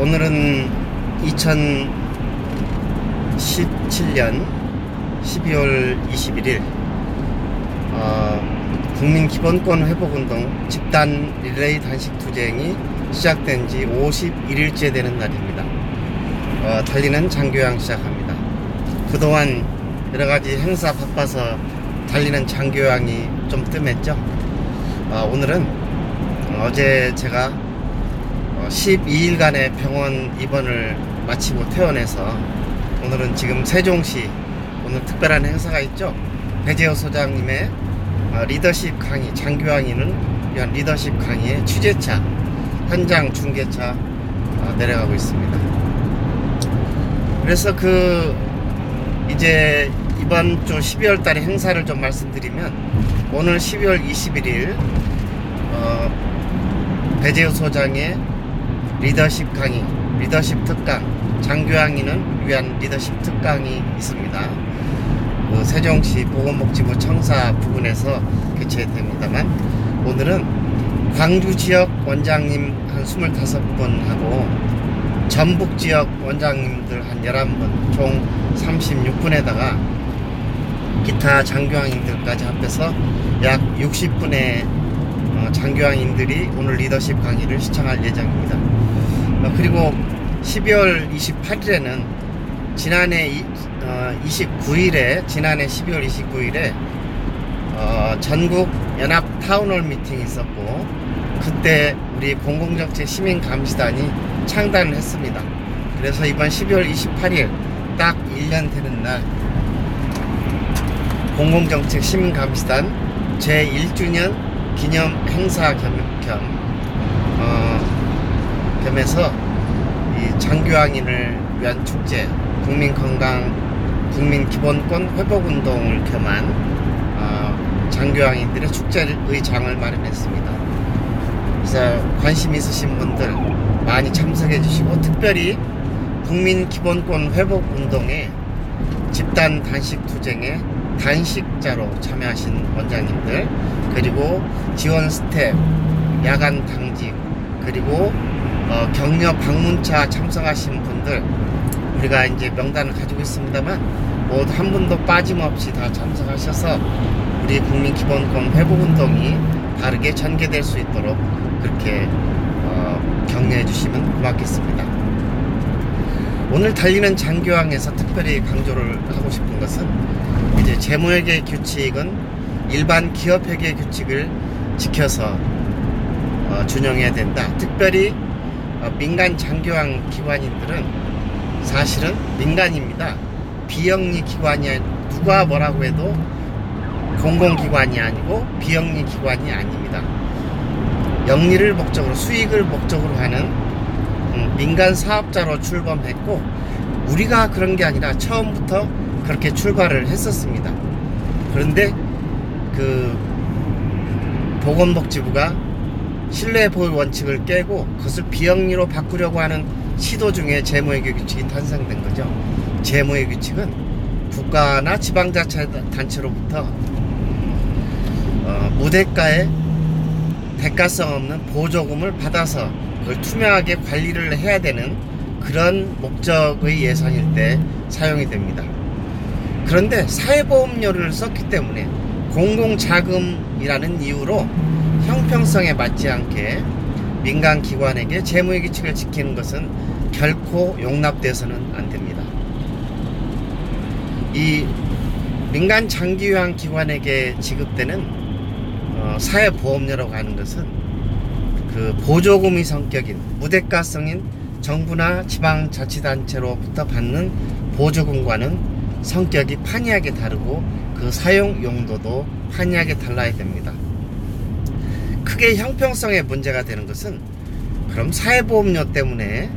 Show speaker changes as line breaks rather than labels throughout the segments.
오늘은 2017년 12월 21일 어, 국민 기본권 회복운동 집단 릴레이 단식 투쟁이 시작된 지 51일째 되는 날입니다. 어, 달리는 장교양 시작합니다. 그동안 여러 가지 행사 바빠서 달리는 장교양이 좀 뜸했죠. 어, 오늘은 어제 제가 12일간의 병원 입원을 마치고 퇴원해서 오늘은 지금 세종시 오늘 특별한 행사가 있죠. 배재호 소장님의 어, 리더십 강의, 장교항의는 위한 리더십 강의의 취재차, 현장 중계차 어, 내려가고 있습니다. 그래서 그 이제 이번 주 12월 달에 행사를 좀 말씀드리면 오늘 12월 21일 어, 배재호 소장의 리더십 강의, 리더십 특강, 장교항의는 위한 리더십 특강이 있습니다. 그 세종시 보건복지부 청사 부근에서 개최됩니다만 오늘은 광주 지역 원장님 한 25분하고 전북 지역 원장님들 한 11분 총 36분에다가 기타 장교항인들까지 합해서 약 60분의 어, 장교항인들이 오늘 리더십 강의를 시청할 예정입니다. 어, 그리고 12월 28일에는 지난해 29일에 지난해 12월 29일에 어, 전국 연합 타운홀 미팅이 있었고 그때 우리 공공정책 시민 감시단이 창단을 했습니다. 그래서 이번 12월 28일 딱 1년 되는 날 공공정책 시민 감시단 제 1주년 기념 행사 겸, 겸 어, 겸해서 이 장교항인을 위한 축제 국민 건강 국민 기본권 회복 운동을 겸한 어, 장교항인들의 축제의 장을 마련했습니다. 그래서 관심 있으신 분들 많이 참석해 주시고 특별히 국민 기본권 회복 운동에 집단 단식 투쟁에 단식자로 참여하신 원장님들 그리고 지원 스텝 야간 당직 그리고 어, 격려 방문차 참석하신 분들 우리가 이제 명단을 가지고 있습니다만 모두 한 분도 빠짐없이 다 참석하셔서 우리 국민 기본권 회복 운동이 바르게 전개될 수 있도록 그렇게 어, 격려해 주시면 고맙겠습니다. 오늘 달리는 장교항에서 특별히 강조를 하고 싶은 것은 이제 재무회계 규칙은 일반 기업회계 규칙을 지켜서 어, 준용해야 된다. 특별히 어, 민간 장교항 기관인들은 사실은 민간입니다. 비영리 기관이 누가 뭐라고 해도 공공기관이 아니고 비영리 기관이 아닙니다. 영리를 목적으로 수익을 목적으로 하는 음, 민간 사업자로 출범했고 우리가 그런 게 아니라 처음부터 그렇게 출발을 했었습니다. 그런데 그 보건복지부가 신뢰보호 원칙을 깨고 그것을 비영리로 바꾸려고 하는 시도 중에 재무회계 규칙이 탄생된 거죠. 재무회 규칙은 국가나 지방자치단체로부터 어, 무대가의 대가성 없는 보조금을 받아서 그걸 투명하게 관리를 해야 되는 그런 목적의 예산일 때 사용이 됩니다. 그런데 사회보험료를 썼기 때문에 공공자금이라는 이유로 형평성에 맞지 않게 민간 기관에게 재무의 규칙을 지키는 것은 결코 용납돼서는 안 됩니다. 이 민간 장기유한 기관에게 지급되는 어, 사회보험료라고 하는 것은 그 보조금의 성격인 무대가성인 정부나 지방자치단체로부터 받는 보조금과는 성격이 판이하게 다르고 그 사용 용도도 판이하게 달라야 됩니다. 크게 형평성에 문제가 되는 것은 그럼 사회보험료 때문에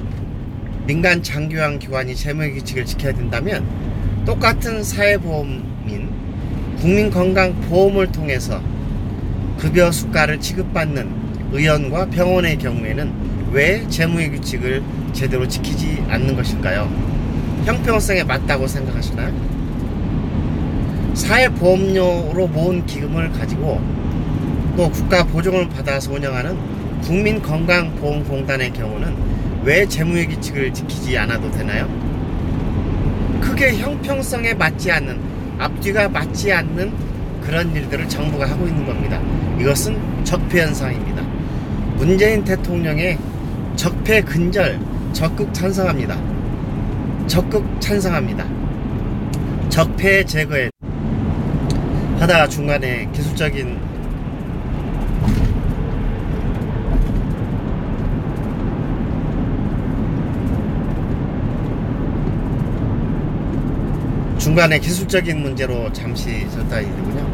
민간 장교양 기관이 재무의 규칙을 지켜야 된다면 똑같은 사회보험인 국민건강보험을 통해서 급여 수가를 지급받는 의원과 병원의 경우에는 왜 재무의 규칙을 제대로 지키지 않는 것일까요? 형평성에 맞다고 생각하시나요? 사회보험료로 모은 기금을 가지고 또 국가 보조금을 받아서 운영하는 국민건강보험공단의 경우는 왜 재무의 규칙을 지키지 않아도 되나요? 크게 형평성에 맞지 않는 앞뒤가 맞지 않는 그런 일들을 정부가 하고 있는 겁니다. 이것은 적폐 현상입니다. 문재인 대통령의 적폐 근절 적극 찬성합니다. 적극 찬성합니다. 적폐 제거에 하다가 중간에 기술적인 중간에 기술적인 문제로 잠시 졌다 이르군요.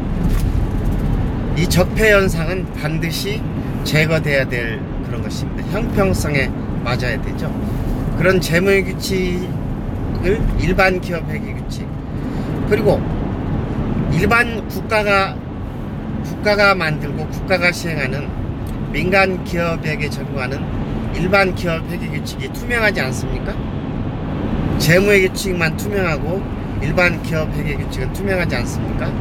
이 적폐 현상은 반드시 제거돼야 될 그런 것입니다. 형평성에 맞아야 되죠. 그런 재무 규칙을 일반 기업 회계 규칙 그리고 일반 국가가 국가가 만들고 국가가 시행하는 민간 기업에게 적용하는 일반 기업 회계 규칙이 투명하지 않습니까? 재무의 규칙만 투명하고 일반 기업 회계 규칙은 투명하지 않습니까?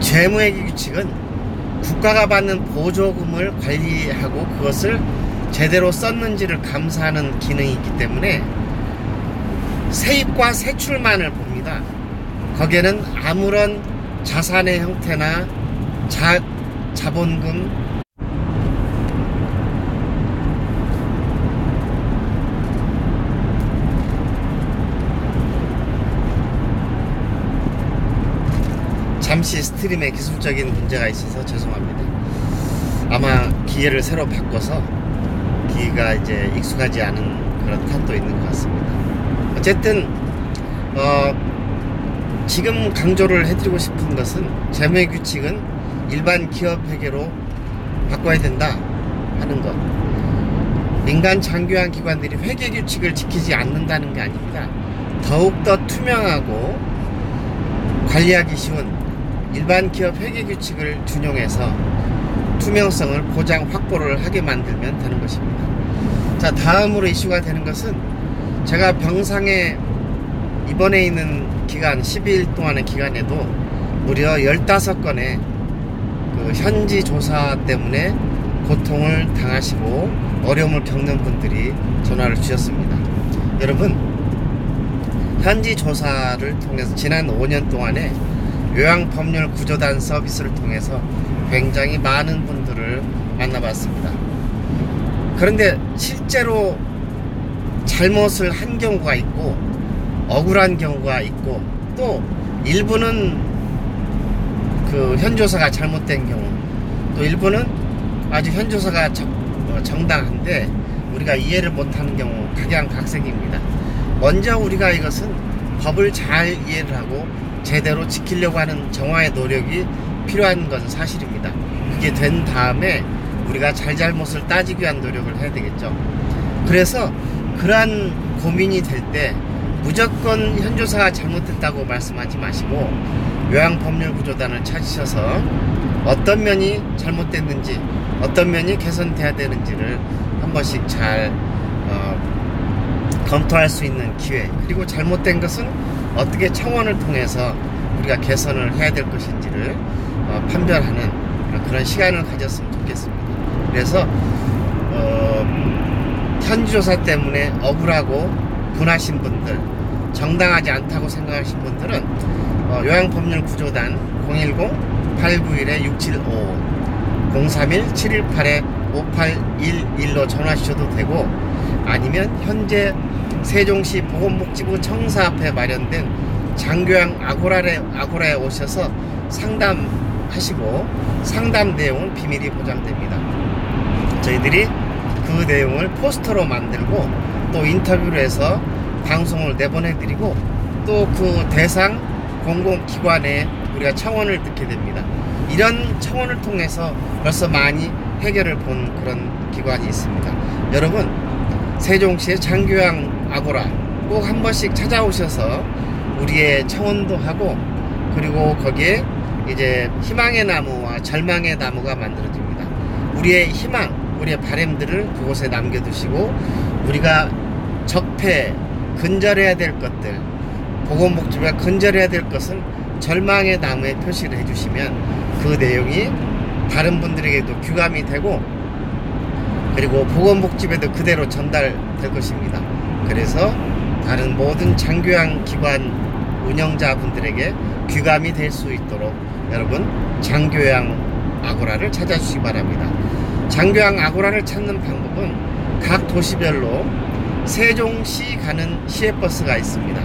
재무회계 규칙은 국가가 받는 보조금을 관리하고 그것을 제대로 썼는지를 감사하는 기능이 있기 때문에 세입과 세출만을 봅니다. 거기에는 아무런 자산의 형태나 자, 자본금 잠시 스트림에 기술적인 문제가 있어서 죄송합니다. 아마 기계를 새로 바꿔서 기계가 이제 익숙하지 않은 그런 탓도 있는 것 같습니다. 어쨌든 어, 지금 강조를 해드리고 싶은 것은 재무 규칙은 일반 기업 회계로 바꿔야 된다 하는 것. 민간 장교한 기관들이 회계 규칙을 지키지 않는다는 게 아닙니다. 더욱더 투명하고 관리하기 쉬운 일반 기업 회계 규칙을 준용해서 투명성을 보장 확보를 하게 만들면 되는 것입니다. 자, 다음으로 이슈가 되는 것은 제가 병상에 입원해 있는 기간 12일 동안의 기간에도 무려 15건의 그 현지 조사 때문에 고통을 당하시고 어려움을 겪는 분들이 전화를 주셨습니다. 여러분, 현지 조사를 통해서 지난 5년 동안에 요양법률 구조단 서비스를 통해서 굉장히 많은 분들을 만나봤습니다. 그런데 실제로 잘못을 한 경우가 있고 억울한 경우가 있고 또 일부는 그 현조사가 잘못된 경우 또 일부는 아주 현조사가 어, 정당한데 우리가 이해를 못하는 경우 각양각색입니다. 먼저 우리가 이것은 법을 잘 이해를 하고 제대로 지키려고 하는 정화의 노력이 필요한 것은 사실입니다. 그게 된 다음에 우리가 잘잘못을 따지기 위한 노력을 해야 되겠죠. 그래서 그러한 고민이 될 때 무조건 현조사가 잘못됐다고 말씀하지 마시고 요양법률구조단을 찾으셔서 어떤 면이 잘못됐는지 어떤 면이 개선돼야 되는지를 한 번씩 잘 어, 검토할 수 있는 기회 그리고 잘못된 것은 어떻게 청원을 통해서 우리가 개선을 해야 될 것인지를 어, 판별하는 그런 시간을 가졌으면 좋겠습니다. 그래서 어, 현지조사 때문에 억울하고 분하신 분들, 정당하지 않다고 생각하신 분들은 어, 요양법률 구조단 010-891-6755 031-718-5811로 전화 주셔도 되고 아니면 현재 세종시 보건복지부 청사 앞에 마련된 장교양 아고라에, 아고라에 오셔서 상담하시고 상담 내용은 비밀이 보장됩니다. 저희들이 그 내용을 포스터로 만들고 또 인터뷰를 해서 방송을 내보내드리고 또 그 대상 공공기관에 우리가 청원을 듣게 됩니다. 이런 청원을 통해서 벌써 많이 해결을 본 그런 기관이 있습니다. 여러분 세종시의 장교양 아고라 꼭 한 번씩 찾아오셔서 우리의 청원도 하고 그리고 거기에 이제 희망의 나무와 절망의 나무가 만들어집니다. 우리의 희망, 우리의 바램들을 그곳에 남겨두시고 우리가 적폐, 근절해야 될 것들, 보건복지부가 근절해야 될 것은 절망의 나무에 표시를 해주시면 그 내용이 다른 분들에게도 규감이 되고 그리고 보건복지부에도 그대로 전달될 것입니다. 그래서 다른 모든 장교양 기관 운영자분들에게 귀감이 될 수 있도록 여러분 장교양 아고라를 찾아주시기 바랍니다. 장교양 아고라를 찾는 방법은 각 도시별로 세종시 가는 시외버스가 있습니다.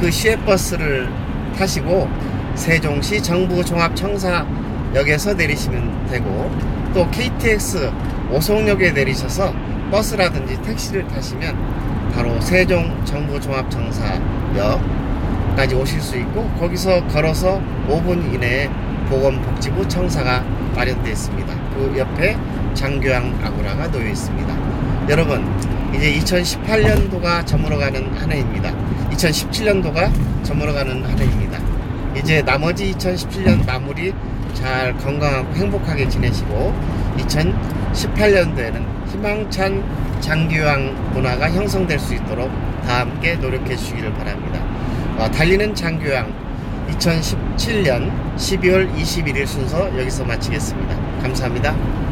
그 시외버스를 타시고 세종시 정부종합청사역에서 내리시면 되고 또 KTX 오송역에 내리셔서 버스라든지 택시를 타시면 바로 세종 정부종합청사역까지 오실 수 있고 거기서 걸어서 5분 이내에 보건복지부 청사가 마련되어 있습니다. 그 옆에 장교양 아고라가 놓여 있습니다. 여러분 이제 2018년도가 저물어가는 한 해입니다. 2017년도가 저물어가는 한 해입니다. 이제 나머지 2017년 마무리 잘 건강하고 행복하게 지내시고 2018년 도에는 희망찬 장교양 문화가 형성될 수 있도록 다 함께 노력해 주시기를 바랍니다. 어, 달리는 장교양 2017년 12월 21일 순서 여기서 마치겠습니다. 감사합니다.